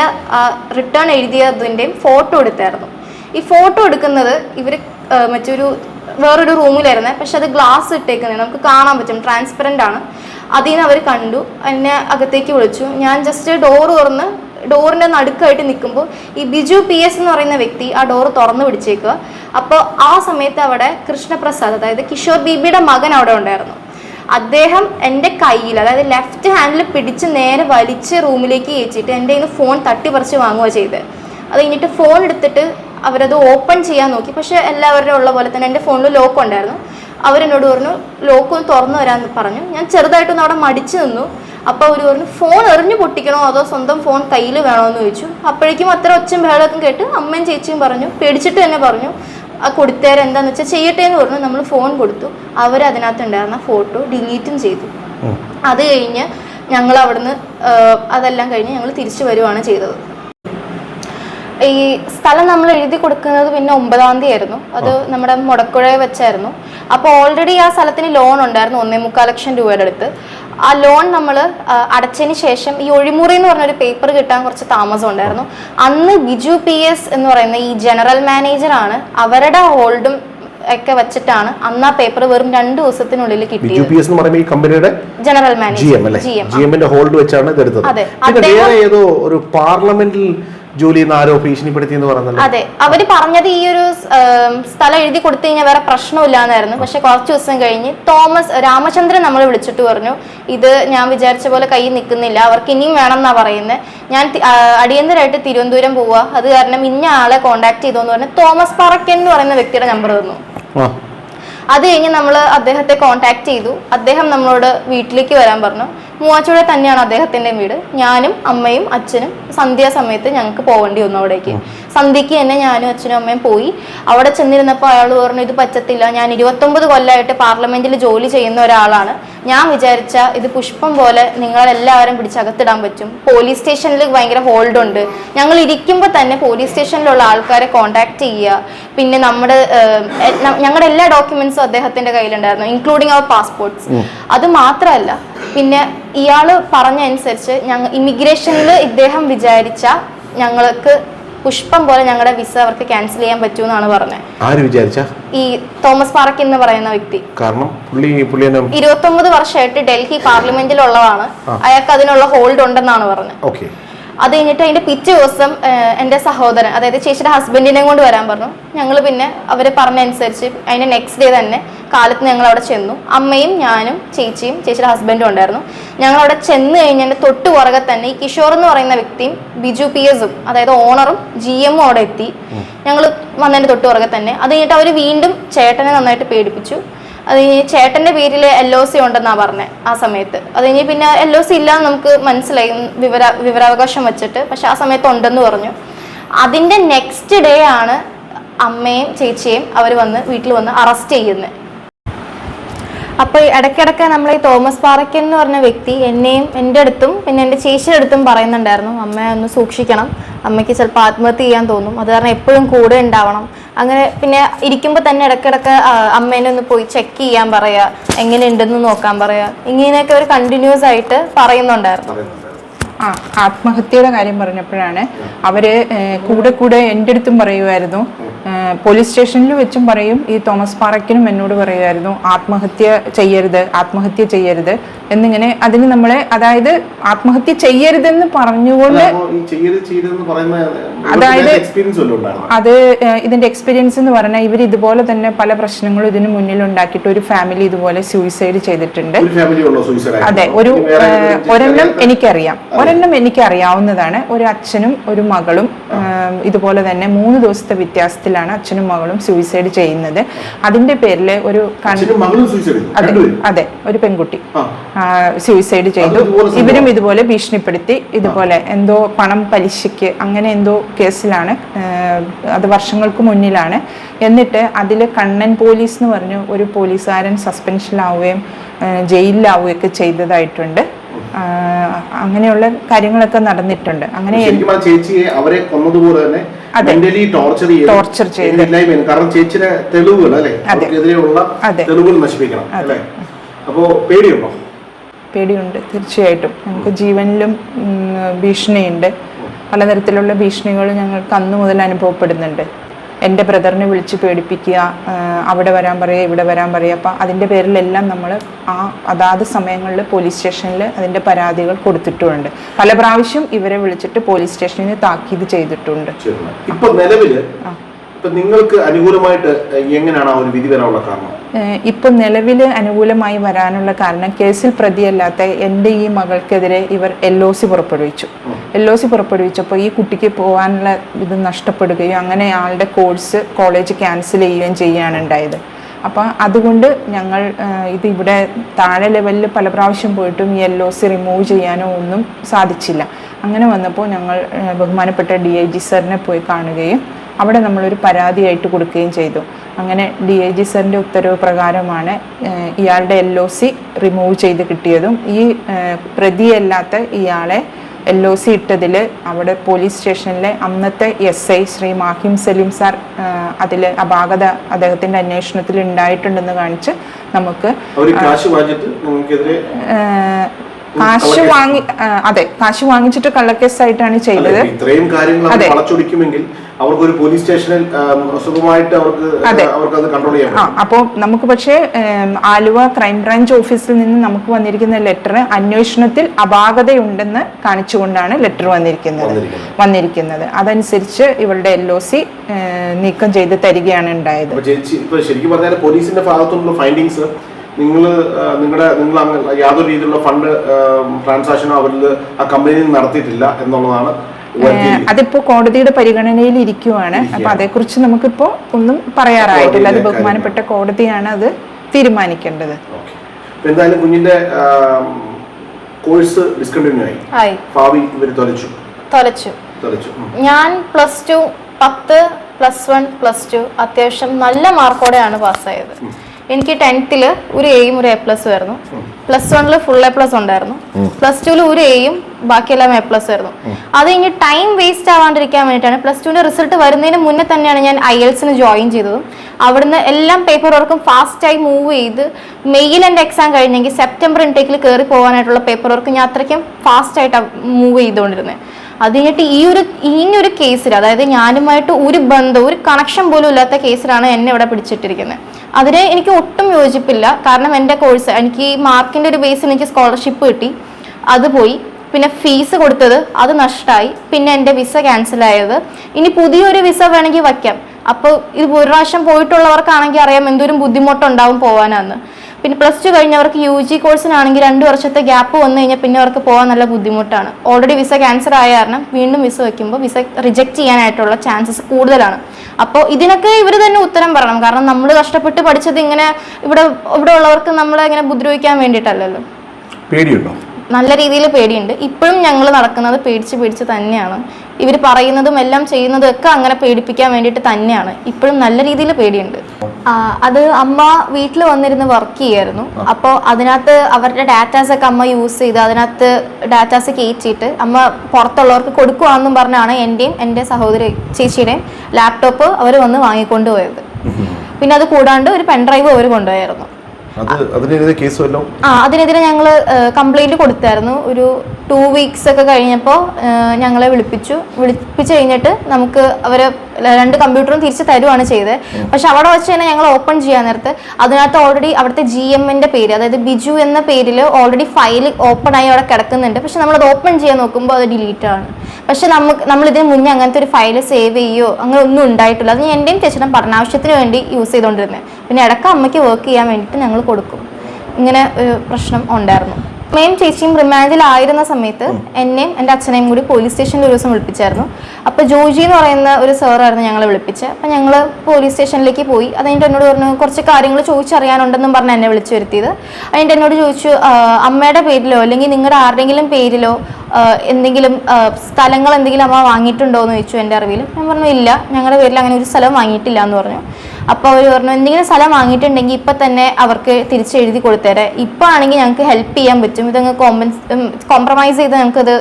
റിട്ടേൺ എഴുതിയതിന്റെയും ഫോട്ടോ എടുത്തായിരുന്നു. ഈ ഫോട്ടോ എടുക്കുന്നത് ഇവർ മറ്റൊരു വേറൊരു റൂമിലായിരുന്നേ. പക്ഷെ അത് ഗ്ലാസ് ഇട്ടേക്കുന്നത് നമുക്ക് കാണാൻ പറ്റും. ട്രാൻസ്പെറന്റ് ആണ്. അതിൽ നിന്ന് അവർ കണ്ടു. എന്നെ അകത്തേക്ക് വിളിച്ചു. ഞാൻ ജസ്റ്റ് ഡോർ തുറന്ന് ഡോറിന്റെ നടുക്കായിട്ട് നിൽക്കുമ്പോൾ ഈ ബിജു പി എസ് എന്ന് പറയുന്ന വ്യക്തി ആ ഡോർ തുറന്നു പിടിച്ചേക്കുക. അപ്പോൾ ആ സമയത്ത് അവിടെ കൃഷ്ണപ്രസാദ് അതായത് കിഷോർ ബീബിയുടെ മകൻ അവിടെ ഉണ്ടായിരുന്നു. അദ്ദേഹം എന്റെ കയ്യിൽ അതായത് ലെഫ്റ്റ് ഹാൻഡിൽ പിടിച്ച് നേരെ വലിച്ച് റൂമിലേക്ക് കയറ്റിയിട്ട് എന്റെ കയ്യിൽ ഫോൺ തട്ടിപ്പറിച്ച് വാങ്ങുക ചെയ്ത്. അത് കഴിഞ്ഞിട്ട് ഫോൺ എടുത്തിട്ട് അവരത് ഓപ്പൺ ചെയ്യാൻ നോക്കി. പക്ഷേ എല്ലാവരുടെ ഉള്ള പോലെ തന്നെ എന്റെ ഫോണിൽ ലോക്ക് ഉണ്ടായിരുന്നു. അവരെന്നോട് പറഞ്ഞു ലോക്ക് ഒന്ന് തുറന്നു വരാമെന്ന് പറഞ്ഞു. ഞാൻ ചെറുതായിട്ടൊന്ന് അവിടെ മടിച്ചു നിന്നു. അപ്പോൾ അവർ പറഞ്ഞു ഫോൺ എറിഞ്ഞു പൊട്ടിക്കണോ അതോ സ്വന്തം ഫോൺ കയ്യിൽ വേണോ എന്ന് ചോദിച്ചു. അപ്പോഴേക്കും അത്ര ഒച്ചയും ബഹളമൊക്കെ കേട്ട് അമ്മയും ചേച്ചിയും പറഞ്ഞു പേടിച്ചിട്ട് തന്നെ പറഞ്ഞു ആ കൊടുത്തേരം എന്താന്ന് വെച്ചാൽ ചെയ്യട്ടെ എന്ന് പറഞ്ഞു നമ്മൾ ഫോൺ കൊടുത്തു. അവർ അതിനകത്തുണ്ടായിരുന്ന ഫോട്ടോ ഡിലീറ്റും ചെയ്തു. അത് കഴിഞ്ഞ് ഞങ്ങൾ അവിടുന്ന് അതെല്ലാം കഴിഞ്ഞ് ഞങ്ങൾ തിരിച്ചു വരുവാണ് ചെയ്തത്. ഈ സ്ഥലം നമ്മൾ എഴുതി കൊടുക്കുന്നത് പിന്നെ ഒമ്പതാം തീയതി ആയിരുന്നു അത് നമ്മുടെ മുടക്കുഴയെ വെച്ചായിരുന്നു. അപ്പോൾ ഓൾറെഡി ആ സ്ഥലത്തിന് ലോൺ ഉണ്ടായിരുന്നു ഒന്നേ മുക്കാൽ ലക്ഷം രൂപയുടെ അടുത്ത്. ആ ലോൺ നമ്മൾ അടച്ചതിന് ശേഷം ഈ ഒഴിമുറി എന്ന് പറഞ്ഞൊരു പേപ്പർ കിട്ടാൻ കുറച്ച് താമസം ഉണ്ടായിരുന്നു. അന്ന് ബിജു പി എസ് എന്ന് പറയുന്ന ഈ ജനറൽ മാനേജറാണ് അവരുടെ ഹോൾഡും ഒക്കെ വെച്ചിട്ടാണ് അന്ന് ആ പേപ്പർ വെറും രണ്ട് ദിവസത്തിനുള്ളിൽ കിട്ടിയത്. കമ്പനിയുടെ general manager G M hold വെച്ചാണ് അതെ. വേറെ ഏതോ ഒരു പാർലമെന്റിൽ ജോലി ചെയ്യുന്ന ആരോ ഭീഷണിപ്പെടുത്തി എന്ന് പറഞ്ഞല്ലോ അതെ അവർ പറഞ്ഞത് ഈ ഒരു സ്ഥലം എഴുതി കൊടുത്തു കഴിഞ്ഞാൽ വേറെ പ്രശ്നമില്ലാന്നായിരുന്നു. പക്ഷെ കുറച്ച് ദിവസം കഴിഞ്ഞ് തോമസ് രാമചന്ദ്രൻ നമ്മൾ വിളിച്ചിട്ട് പറഞ്ഞു ഇത് ഞാൻ വിചാരിച്ച പോലെ കൈ നിൽക്കുന്നില്ല അവർക്ക് ഇനിയും വേണം എന്നാ പറയുന്നത് ഞാൻ അടിയന്തരമായിട്ട് തിരുവനന്തപുരം പോവുക അത് കാരണം ഇന്ന ആളെ കോണ്ടാക്ട് ചെയ്തോന്ന് പറഞ്ഞു തോമസ് പറക്കൻ എന്ന് പറയുന്ന വ്യക്തിയുടെ നമ്പർ തന്നു. അത് കഴിഞ്ഞ് നമ്മൾ അദ്ദേഹത്തെ കോണ്ടാക്ട് ചെയ്തു. അദ്ദേഹം നമ്മളോട് വീട്ടിലേക്ക് വരാൻ പറഞ്ഞു. മൂവാറ്റുപുഴ തന്നെയാണ് അദ്ദേഹത്തിന്റെ വീട്. ഞാനും അമ്മയും അച്ഛനും സന്ധ്യാസമയത്ത് ഞങ്ങൾക്ക് പോകേണ്ടി വന്നു അവിടേക്ക്. സന്ധ്യയ്ക്ക് തന്നെ ഞാനും അച്ഛനും അമ്മയും പോയി. അവിടെ ചെന്നിരുന്നപ്പോൾ അയാൾ പറഞ്ഞു ഇത് പറ്റത്തില്ല. ഞാൻ ഇരുപത്തൊമ്പത് കൊല്ലമായിട്ട് പാർലമെന്റിൽ ജോലി ചെയ്യുന്ന ഒരാളാണ്. ഞാൻ വിചാരിച്ച ഇത് പുഷ്പം പോലെ നിങ്ങളെല്ലാവരും പിടിച്ചകത്തിടാൻ പറ്റും. പോലീസ് സ്റ്റേഷനിൽ ഭയങ്കര ഹോൾഡ് ഉണ്ട്. ഞങ്ങൾ ഇരിക്കുമ്പോൾ തന്നെ പോലീസ് സ്റ്റേഷനിലുള്ള ആൾക്കാരെ കോണ്ടാക്ട് ചെയ്യുക. പിന്നെ നമ്മുടെ ഞങ്ങളുടെ എല്ലാ ഡോക്യുമെന്റ്സും അദ്ദേഹത്തിന്റെ കയ്യിലുണ്ടായിരുന്നു ഇൻക്ലൂഡിങ് അവർ പാസ്പോർട്ട്സ് അത് മാത്രമല്ല പിന്നെ ഇയാൾ പറഞ്ഞ അനുസരിച്ച് ഞങ്ങൾ ഇമിഗ്രേഷനിൽ ഇദ്ദേഹം വിചാരിച്ച ഞങ്ങൾക്ക് പുഷ്പം പോലെ ഞങ്ങളുടെ വിസ അവർക്ക് ക്യാൻസൽ ചെയ്യാൻ പറ്റുമെന്നാണ് പറഞ്ഞത് ആര് വിചാരിച്ച? ഈ തോമസ് പാർക്ക് എന്ന് പറയുന്ന വ്യക്തി. കാരണം പുള്ളി പുള്ളി തന്നെ ഇരുപത്തൊമ്പത് വർഷമായിട്ട് ഡൽഹി പാർലമെന്റിലുള്ളതാണ്. അയാൾക്ക് അതിനുള്ള ഹോൾഡ് ഉണ്ടെന്നാണ് പറഞ്ഞത് ഓക്കെ. അത് കഴിഞ്ഞിട്ട് അതിന്റെ പിറ്റേ ദിവസം എന്റെ സഹോദരൻ അതായത് ചേച്ചിയുടെ ഹസ്ബൻഡിനെ കൊണ്ട് വരാൻ പറഞ്ഞു. ഞങ്ങൾ പിന്നെ അവർ പറഞ്ഞനുസരിച്ച് അനുസരിച്ച് അതിന്റെ നെക്സ്റ്റ് ഡേ തന്നെ കാലത്ത് ഞങ്ങൾ അവിടെ ചെന്നു. അമ്മയും ഞാനും ചേച്ചിയും ചേച്ചിയുടെ ഹസ്ബൻഡും ഉണ്ടായിരുന്നു. ഞങ്ങൾ അവിടെ ചെന്ന് കഴിഞ്ഞതിന്റെ തൊട്ട് പുറകെ തന്നെ ഈ കിഷോർ എന്ന് പറയുന്ന വ്യക്തിയും ബിജു പി എസും അതായത് ഓണറും ജി എമ്മും അവിടെ എത്തി. ഞങ്ങൾ വന്നതിന്റെ തൊട്ട് പുറകെ തന്നെ. അത് കഴിഞ്ഞിട്ട് അവർ വീണ്ടും ചേട്ടനെ നന്നായിട്ട് പേടിപ്പിച്ചു. അത് കഴിഞ്ഞ് ചേട്ടന്റെ പേരിൽ എൽ ഒ സി ഉണ്ടെന്നാ പറഞ്ഞത് ആ സമയത്ത്. അത് കഴിഞ്ഞ് പിന്നെ എൽ ഒ സി ഇല്ലാന്ന് നമുക്ക് മനസ്സിലായി വിവര വിവരാവകാശം വെച്ചിട്ട്. പക്ഷെ ആ സമയത്ത് ഉണ്ടെന്ന് പറഞ്ഞു. അതിന്റെ നെക്സ്റ്റ് ഡേ ആണ് അമ്മയും ചേച്ചിയും അവർ വന്ന് വീട്ടിൽ വന്ന് അറസ്റ്റ് ചെയ്യുന്നത് അപ്പൊ ഈ ഇടയ്ക്കിടയ്ക്ക് നമ്മൾ ഈ തോമസ് പാറയ്ക്കൻ എന്ന് പറഞ്ഞ വ്യക്തി എന്നെയും എന്റെ അടുത്തും പിന്നെ എന്റെ ചേച്ചിയുടെ അടുത്തും പറയുന്നുണ്ടായിരുന്നു അമ്മയെ ഒന്ന് സൂക്ഷിക്കണം. അമ്മയ്ക്ക് ചിലപ്പോൾ ആത്മഹത്യ ചെയ്യാൻ തോന്നും. അത് കാരണം എപ്പോഴും കൂടെ ഉണ്ടാവണം. അങ്ങനെ പിന്നെ ഇരിക്കുമ്പോൾ തന്നെ ഇടയ്ക്കിടയ്ക്ക് അമ്മേനെ ഒന്ന് പോയി ചെക്ക് ചെയ്യാൻ പറയുക എങ്ങനെ ഉണ്ടെന്ന് നോക്കാൻ പറയുക ഇങ്ങനെയൊക്കെ ഒരു കണ്ടിന്യൂസ് ആയിട്ട് പറയുന്നുണ്ടായിരുന്നു. ആ ആത്മഹത്യയുടെ കാര്യം പറഞ്ഞപ്പോഴാണ് അവർ കൂടെ കൂടെ എന്റെ അടുത്തും പറയുമായിരുന്നു. പോലീസ് സ്റ്റേഷനിൽ വെച്ചും പറയും ഈ തോമസ് പാറയ്ക്കനും എന്നോട് പറയുമായിരുന്നു ആത്മഹത്യ ചെയ്യരുത് ആത്മഹത്യ ചെയ്യരുത് എന്നിങ്ങനെ അതിന് നമ്മളെ അതായത് ആത്മഹത്യ ചെയ്യരുതെന്ന് പറഞ്ഞുകൊണ്ട് അതായത് അത് ഇതിന്റെ എക്സ്പീരിയൻസ് എന്ന് പറഞ്ഞാൽ ഇവർ ഇതുപോലെ തന്നെ പല പ്രശ്നങ്ങളും ഇതിന് മുന്നിൽ ഉണ്ടാക്കിയിട്ട് ഒരു ഫാമിലി ഇതുപോലെ സൂയിസൈഡ് ചെയ്തിട്ടുണ്ട്. അതെ ഒരു ഒരെണ്ണം എനിക്കറിയാം. ഒരെണ്ണം എനിക്ക് അറിയാവുന്നതാണ് ഒരു അച്ഛനും ഒരു മകളും ഇതുപോലെ തന്നെ മൂന്ന് ദിവസത്തെ വ്യത്യാസത്തിലാണ് അച്ഛനും മകളും സൂയിസൈഡ് ചെയ്യുന്നത്. അതിന്റെ പേരിൽ ഒരു അതെ അതെ ഒരു പെൺകുട്ടി സൂയിസൈഡ് ചെയ്തു? ഇവരും ഇതുപോലെ ഭീഷണിപ്പെടുത്തി ഇതുപോലെ എന്തോ പണം പലിശയ്ക്ക് അങ്ങനെ എന്തോ കേസിലാണ് അത് വർഷങ്ങൾക്ക് മുന്നിലാണ്. എന്നിട്ട് അതിൽ കണ്ണൻ പോലീസ് എന്ന് പറഞ്ഞു ഒരു പോലീസുകാരൻ സസ്പെൻഷനിലാവുകയും ജയിലിലാവുകയും ജയിലിലാവുകയൊക്കെ ചെയ്തതായിട്ടുണ്ട്. അങ്ങനെയുള്ള കാര്യങ്ങളൊക്കെ നടന്നിട്ടുണ്ട്. അങ്ങനെ ചേച്ചിയെ അവരെ കൊന്നതുപോലെ തന്നെ. മെന്റലി ടോർച്ചർ ചെയ്ത്. കാരണം ചേച്ചിയുടെ തെളിവുകൾ അല്ലെ? അതെ. അവർക്കെതിരെയുള്ള അതെ. തെളിവുകൾ നശിപ്പിക്കണം അല്ലെ? അപ്പോ പേടിയുണ്ടോ? പേടിയുണ്ട് തീർച്ചയായിട്ടും. ഞങ്ങൾക്ക് ജീവനിലും ഭീഷണിയുണ്ട്. പലതരത്തിലുള്ള ഭീഷണികൾ ഞങ്ങൾക്ക് അന്നു മുതൽ അനുഭവപ്പെടുന്നുണ്ട്. എന്റെ ബ്രദറിനെ വിളിച്ച് പേടിപ്പിക്കുക അവിടെ വരാൻ പറയുക ഇവിടെ വരാൻ പറയുക. അപ്പം അതിന്റെ പേരിലെല്ലാം നമ്മൾ ആ അതാത് സമയങ്ങളിൽ പോലീസ് സ്റ്റേഷനിൽ അതിന്റെ പരാതികൾ കൊടുത്തിട്ടുമുണ്ട്. പല പ്രാവശ്യം ഇവരെ വിളിച്ചിട്ട് പോലീസ് സ്റ്റേഷനിൽ താക്കീത് ചെയ്തിട്ടുണ്ട്. ഇപ്പൊ ഇപ്പൊ നിങ്ങൾക്ക് അനുകൂലമായിട്ട് എങ്ങനെയാണ് ആ ഒരു വിധി വരാനുള്ള കാരണം? ഇപ്പം നിലവിൽ അനുകൂലമായി വരാനുള്ള കാരണം കേസിൽ പ്രതിയല്ലാത്ത എന്റെ ഈ മകൾക്കെതിരെ ഇവർ എൽ ഒ സി പുറപ്പെടുവിച്ചു. എൽ ഒ സി പുറപ്പെടുവിച്ചപ്പോൾ ഈ കുട്ടിക്ക് പോകാനുള്ള ഇത് നഷ്ടപ്പെടുകയും അങ്ങനെ ആളുടെ കോഴ്സ് കോളേജ് ക്യാൻസൽ ചെയ്യുകയും ചെയ്യുകയാണ് ഉണ്ടായത്. അപ്പോൾ അതുകൊണ്ട് ഞങ്ങൾ ഇത് ഇവിടെ താഴെ ലെവലിൽ പല പ്രാവശ്യം പോയിട്ടും ഈ എൽ ഒ സി റിമൂവ് ചെയ്യാനോ ഒന്നും സാധിച്ചില്ല. അങ്ങനെ വന്നപ്പോൾ ഞങ്ങൾ ബഹുമാനപ്പെട്ട ഡി ഐ ജി സാറിനെ പോയി കാണുകയും അവിടെ നമ്മളൊരു പരാതിയായിട്ട് കൊടുക്കുകയും ചെയ്തു അങ്ങനെ ഡി ഐ ജി സാറിന്റെ ഉത്തരവ് പ്രകാരമാണ് ഇയാളുടെ എൽ ഒ സി റിമൂവ് ചെയ്ത് കിട്ടിയതും ഈ പ്രതിയല്ലാത്ത ഇയാളെ എൽ ഒ സി ഇട്ടതിൽ അവിടെ പോലീസ് സ്റ്റേഷനിലെ അന്നത്തെ S I Shri Mahim Salim sir അതിൽ അപാകത അദ്ദേഹത്തിന്റെ അന്വേഷണത്തിൽ ഉണ്ടായിട്ടുണ്ടെന്ന് കാണിച്ച് നമുക്ക് കാശ് വാങ്ങി അതെ കാശ് വാങ്ങിച്ചിട്ട് കള്ളക്കേസായിട്ടാണ് ചെയ്തത് ഇത്രയും കാര്യങ്ങൾ അതെ. അവർക്ക് ഒരു പോലീസ് സ്റ്റേഷനിൽ സുഖമായിട്ട് അവർക്ക് അവർക്ക് അത്. കൺട്രോൾ ചെയ്യാൻ ആ അപ്പോൾ നമുക്ക് പക്ഷേ ആലുവ ആലുവ ക്രൈംബ്രാഞ്ച് ഓഫീസിൽ നിന്ന് നമുക്ക് വന്നിരിക്കുന്ന ലെറ്റർ അന്വേഷണത്തിൽ അപാകതയുണ്ടെന്ന് കാണിച്ചുകൊണ്ടാണ് ലെറ്റർ വന്നിരിക്കുന്നത്. വന്നിരിക്കുന്നത്. അതനുസരിച്ച് ഇവളുടെ എൽ ഒ സി നീക്കം ചെയ്ത് തരികയാണ് ഉണ്ടായത്. ശരിക്കും പറഞ്ഞാൽ പോലീസിന്റെ ഭാഗത്തുനിന്നുള്ള ഫൈൻഡിങ്സ് നിങ്ങൾ നിങ്ങളുടെ നിങ്ങൾ യാതൊരു രീതിയിലുള്ള ഫണ്ട് ട്രാൻസാക്ഷനോ അവരിൽ ആ കമ്പനിയിൽ നടത്തിയിട്ടില്ല എന്നുള്ളതാണ് അതിപ്പോ കോടതിയുടെ പരിഗണനയിൽ ഇരിക്കുവാണ്. അപ്പൊ അതേക്കുറിച്ച് നമുക്കിപ്പോ ഒന്നും പറയാറായിട്ടില്ല. അത് ബഹുമാനപ്പെട്ട കോടതിയാണ് അത് തീരുമാനിക്കേണ്ടത്. എന്തായാലും കുഞ്ഞിന്റെ കോഴ്സ് ഡിസ്കണ്ടിന്യൂ ആയി. ആയി. ഭാവി ഇവർ തൊലച്ചു. തൊലച്ചു. തൊലച്ചു. ഞാൻ പ്ലസ് ടു പത്ത് പ്ലസ് വൺ പ്ലസ് ടു അത്യാവശ്യം നല്ല മാർക്കോടെയാണ് പാസ്സായത് എനിക്ക് ടെൻത്തിൽ ഒരു എയും ഒരു എ പ്ലസ് ആയിരുന്നു പ്ലസ് വണ്ണിൽ ഫുൾ എ പ്ലസ് ഉണ്ടായിരുന്നു. പ്ലസ് ടുവിൽ ഒരു എയും ബാക്കിയെല്ലാം എ പ്ലസ് ആയിരുന്നു. അത് ഇനി ടൈം വേസ്റ്റ് ആവാണ്ടിരിക്കാൻ വേണ്ടിയിട്ടാണ് പ്ലസ് ടുവിന്റെ റിസൾട്ട് വരുന്നതിന് മുന്നേ തന്നെയാണ് ഞാൻ ഐ എൽസിന് ജോയിൻ ചെയ്തത്. അവിടുന്ന് എല്ലാം പേപ്പർ വർക്കും ഫാസ്റ്റായി മൂവ് ചെയ്ത് മെയിൽ എന്റെ എക്സാം കഴിഞ്ഞെങ്കിൽ സെപ്റ്റംബർ ഇൻടേക്കിൽ കയറി പോകാനായിട്ടുള്ള പേപ്പർ വർക്ക് ഞാൻ അത്രയ്ക്കും ഫാസ്റ്റായിട്ടാണ് മൂവ് ചെയ്തുകൊണ്ടിരുന്നത് അത് കഴിഞ്ഞിട്ട് ഈ ഒരു ഈ ഒരു കേസിൽ അതായത് ഞാനുമായിട്ട് ഒരു ബന്ധം ഒരു കണക്ഷൻ പോലും ഇല്ലാത്ത കേസിലാണ് എന്നെ ഇവിടെ പിടിച്ചിട്ടിരിക്കുന്നത് അതിന് എനിക്ക് ഒട്ടും യോജിപ്പില്ല. കാരണം എന്റെ കോഴ്സ് എനിക്ക് ഈ മാർക്കിന്റെ ഒരു ബേസിൽ എനിക്ക് സ്കോളർഷിപ്പ് കിട്ടി. അത് പോയി. പിന്നെ ഫീസ് കൊടുത്തത് അത് നഷ്ടമായി പിന്നെ എന്റെ വിസ ക്യാൻസൽ ആയത്. ഇനി പുതിയൊരു വിസ വേണമെങ്കിൽ വയ്ക്കാം. അപ്പോൾ ഇത് ഒരു പ്രാവശ്യം പോയിട്ടുള്ളവർക്കാണെങ്കിൽ അറിയാം എന്തോരം ബുദ്ധിമുട്ടുണ്ടാവും പോകാനാന്ന് പിന്നെ പ്ലസ് ടു കഴിഞ്ഞവർക്ക് യു ജി കോഴ്സിനാണെങ്കിൽ രണ്ട് വർഷത്തെ ഗ്യാപ്പ് വന്നു കഴിഞ്ഞാൽ പിന്നെ അവർക്ക് പോകാൻ നല്ല ബുദ്ധിമുട്ടാണ്. ഓൾറെഡി വിസ ക്യാൻസർ ആയ കാരണം വീണ്ടും വിസ വയ്ക്കുമ്പോൾ വിസ റിജക്റ്റ് ചെയ്യാനായിട്ടുള്ള ചാൻസസ് കൂടുതലാണ്. അപ്പോൾ ഇതിനൊക്കെ ഇവർ തന്നെ ഉത്തരം പറയണം. കാരണം നമ്മൾ കഷ്ടപ്പെട്ട് പഠിച്ചത് ഇങ്ങനെ ഇവിടെ ഇവിടെ ഉള്ളവർക്ക് നമ്മളെ ഇങ്ങനെ ഉപദ്രവിക്കാൻ വേണ്ടിയിട്ടല്ലല്ലോ. പേടിയുണ്ടോ? നല്ല രീതിയിൽ പേടിയുണ്ട്. ഇപ്പോഴും ഞങ്ങൾ നടക്കുന്നത് പേടിച്ച് പേടിച്ച് തന്നെയാണ്. ഇവർ പറയുന്നതും എല്ലാം ചെയ്യുന്നതും ഒക്കെ അങ്ങനെ പേടിപ്പിക്കാൻ വേണ്ടിയിട്ട് തന്നെയാണ്. ഇപ്പോഴും നല്ല രീതിയിൽ പേടിയുണ്ട്. അത് അമ്മ വീട്ടിൽ വന്നിരുന്ന് വർക്ക് ചെയ്യായിരുന്നു. അപ്പോൾ അതിനകത്ത് അവരുടെ ഡാറ്റാസ് ഒക്കെ അമ്മ യൂസ് ചെയ്ത് അതിനകത്ത് ഡാറ്റാസ് കയറ്റിയിട്ട് അമ്മ പുറത്തുള്ളവർക്ക് കൊടുക്കുവാണെന്നും പറഞ്ഞാണ് എന്റെയും എന്റെ സഹോദരി ചേച്ചിയുടെയും ലാപ്ടോപ്പ് അവർ വന്ന് വാങ്ങിക്കൊണ്ട് പോയത്. പിന്നെ അത് കൂടാണ്ട് ഒരു പെൻഡ്രൈവ് അവർ കൊണ്ടുപോയായിരുന്നു. ആ അതിനെതിരെ ഞങ്ങൾ കംപ്ലൈന്റ് കൊടുത്തായിരുന്നു. ഒരു ടു വീക്സ് ഒക്കെ കഴിഞ്ഞപ്പോൾ ഞങ്ങളെ വിളിപ്പിച്ചു. വിളിപ്പിച്ച് കഴിഞ്ഞിട്ട് നമുക്ക് അവരെ രണ്ട് കമ്പ്യൂട്ടറും തിരിച്ച് തരുവാണ് ചെയ്തത് പക്ഷെ അവിടെ വെച്ച് തന്നെ ഞങ്ങൾ ഓപ്പൺ ചെയ്യാൻ നേരത്ത് അതിനകത്ത് ഓൾറെഡി അവിടുത്തെ ജി എമ്മിന്റെ പേര് അതായത് ബിജു എന്ന പേരിൽ ഓൾറെഡി ഫയൽ ഓപ്പൺ ആയി അവിടെ കിടക്കുന്നുണ്ട്. പക്ഷെ നമ്മളത് ഓപ്പൺ ചെയ്യാൻ നോക്കുമ്പോൾ അത് ഡിലീറ്റ് ആണ്. പക്ഷെ നമുക്ക് നമ്മൾ ഇതിന് മുന്നേ അങ്ങനത്തെ ഒരു ഫയൽ സേവ് ചെയ്യോ അങ്ങനെ ഒന്നും ഉണ്ടായിട്ടില്ല. അത് ഞാൻ എന്റെയും ചേച്ചിയുടെ ആവശ്യത്തിന് വേണ്ടി യൂസ് ചെയ്തുകൊണ്ടിരുന്നത് പിന്നെ ഇടയ്ക്ക് അമ്മയ്ക്ക് വർക്ക് ചെയ്യാൻ വേണ്ടിയിട്ട് ഞങ്ങൾ കൊടുക്കും. ഇങ്ങനെ ഒരു പ്രശ്നം ഉണ്ടായിരുന്നു. അമ്മയും ചേച്ചിയും റിമാൻഡിലായിരുന്ന സമയത്ത് എന്നെയും എന്റെ അച്ഛനെയും കൂടി പോലീസ് സ്റ്റേഷനിൽ ഒരു ദിവസം വിളിപ്പിച്ചായിരുന്നു. അപ്പോൾ ജോജി എന്ന് പറയുന്ന ഒരു സാറായിരുന്നു ഞങ്ങളെ വിളിപ്പിച്ചത്. അപ്പോൾ ഞങ്ങൾ പോലീസ് സ്റ്റേഷനിലേക്ക് പോയി. അതിന്റെ എന്നോട് പറഞ്ഞു കുറച്ച് കാര്യങ്ങൾ ചോദിച്ചറിയാനുണ്ടെന്നും പറഞ്ഞ് എന്നെ വിളിച്ചു വരുത്തിയത്. അതിന്റെ എന്നോട് ചോദിച്ചു "ആ, അമ്മയുടെ പേരിലോ അല്ലെങ്കിൽ നിങ്ങളുടെ ആരുടെങ്കിലും പേരിലോ എന്തെങ്കിലും സ്ഥലങ്ങൾ എന്തെങ്കിലും അമ്മ വാങ്ങിയിട്ടുണ്ടോ എന്ന് ചോദിച്ചു എന്റെ അറിവിൽ ഞാൻ പറഞ്ഞു ഇല്ല ഞങ്ങളുടെ പേരിൽ അങ്ങനെ ഒരു സ്ഥലം വാങ്ങിയിട്ടില്ല എന്ന് പറഞ്ഞു. അപ്പോൾ അവർ പറഞ്ഞു എന്തെങ്കിലും സ്ഥലം വാങ്ങിയിട്ടുണ്ടെങ്കിൽ ഇപ്പം തന്നെ അവർക്ക് തിരിച്ച് എഴുതി കൊടുത്തേരെ. ഇപ്പം ആണെങ്കിൽ ഞങ്ങൾക്ക് ഹെൽപ്പ് ചെയ്യാൻ പറ്റും. ഇതങ്ങ് കോമ്പൻസ് കോംപ്രമൈസ് ചെയ്ത് ഞങ്ങൾക്കത്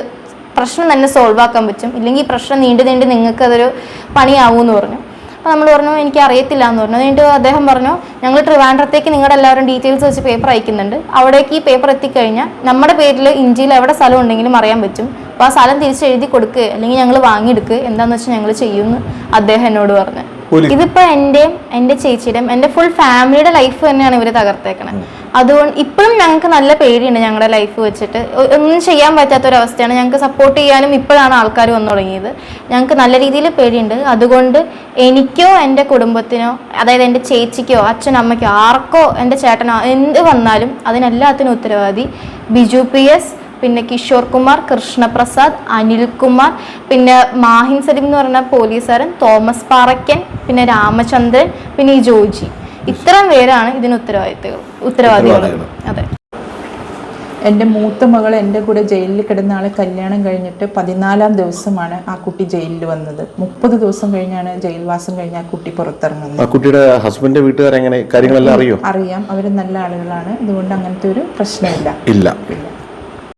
പ്രശ്നം തന്നെ സോൾവ് ആക്കാൻ പറ്റും. ഇല്ലെങ്കിൽ പ്രശ്നം നീണ്ടു നീണ്ട് നിങ്ങൾക്ക് അതൊരു പണിയാവൂന്ന് പറഞ്ഞു. അപ്പോൾ നമ്മൾ പറഞ്ഞു എനിക്ക് അറിയത്തില്ല എന്ന് പറഞ്ഞു. എന്നിട്ട് അദ്ദേഹം പറഞ്ഞു ഞങ്ങൾ ട്രിവാൻഡ്രത്തേക്ക് നിങ്ങളുടെ എല്ലാവരും ഡീറ്റെയിൽസ് വെച്ച് പേപ്പർ അയക്കുന്നുണ്ട്. അവിടേക്ക് ഈ പേപ്പർ എത്തിക്കഴിഞ്ഞാൽ നമ്മുടെ പേരിൽ ഇന്ത്യയിൽ എവിടെ സ്ഥലം ഉണ്ടെങ്കിലും അറിയാൻ പറ്റും. അപ്പോൾ ആ സ്ഥലം തിരിച്ചെഴുതി കൊടുക്കുക അല്ലെങ്കിൽ ഞങ്ങൾ വാങ്ങിയെടുക്കുക എന്താണെന്ന് വെച്ചാൽ ഞങ്ങൾ ചെയ്യുമെന്ന് അദ്ദേഹം എന്നോട് പറഞ്ഞു. ഇതിപ്പോ എന്റെയും എന്റെ ചേച്ചിയുടെയും എന്റെ ഫുൾ ഫാമിലിയുടെ ലൈഫ് തന്നെയാണ് ഇവർ തകർത്തേക്കണത് അതുകൊണ്ട് ഇപ്പോഴും ഞങ്ങൾക്ക് നല്ല പേടിയുണ്ട് ഞങ്ങളുടെ ലൈഫ് വെച്ചിട്ട്. ഒന്നും ചെയ്യാൻ പറ്റാത്ത ഒരു അവസ്ഥയാണ് ഞങ്ങൾക്ക് സപ്പോർട്ട് ചെയ്യാനും ഇപ്പോഴാണ് ആൾക്കാർ വന്നു തുടങ്ങിയത്. ഞങ്ങൾക്ക് നല്ല രീതിയിൽ പേടിയുണ്ട്. അതുകൊണ്ട് എനിക്കോ എന്റെ കുടുംബത്തിനോ അതായത് എന്റെ ചേച്ചിക്കോ അച്ഛനോ അമ്മയ്ക്കോ ആർക്കോ എന്റെ ചേട്ടനോ എന്ത് വന്നാലും അതിനെല്ലാത്തിനും ഉത്തരവാദി ബിജു പി എസ് പിന്നെ കിഷോർ കുമാർ കൃഷ്ണപ്രസാദ് അനിൽകുമാർ പിന്നെ മാഹിൻ സലീം എന്ന് പറഞ്ഞ പോലീസുകാരൻ തോമസ് പാറയ്ക്കൻ പിന്നെ രാമചന്ദ്രൻ പിന്നെ ഈ ജോജി. ഇത്രയും പേരാണ് ഇതിന് ഉത്തരവാദിത്തങ്ങൾ ഉത്തരവാദികൾ അതെ. എന്റെ മൂത്ത മകൾ എന്റെ കൂടെ ജയിലിൽ കിടന്ന ആളെ കല്യാണം കഴിഞ്ഞിട്ട് പതിനാലാം ദിവസമാണ് ആ കുട്ടി ജയിലിൽ വന്നത്. മുപ്പത് ദിവസം കഴിഞ്ഞാണ് ജയിൽവാസം കഴിഞ്ഞ് ആ കുട്ടി പുറത്തിറങ്ങുന്നത്. ആ കുട്ടിയുടെ ഹസ്ബൻഡ് വീട്ടുകാരെങ്ങനെ കാര്യങ്ങളെല്ലാം അറിയോ? അറിയാം. അവർ നല്ല ആളുകളാണ്. അതുകൊണ്ട് അങ്ങനത്തെ ഒരു പ്രശ്നമില്ല. ഇല്ല.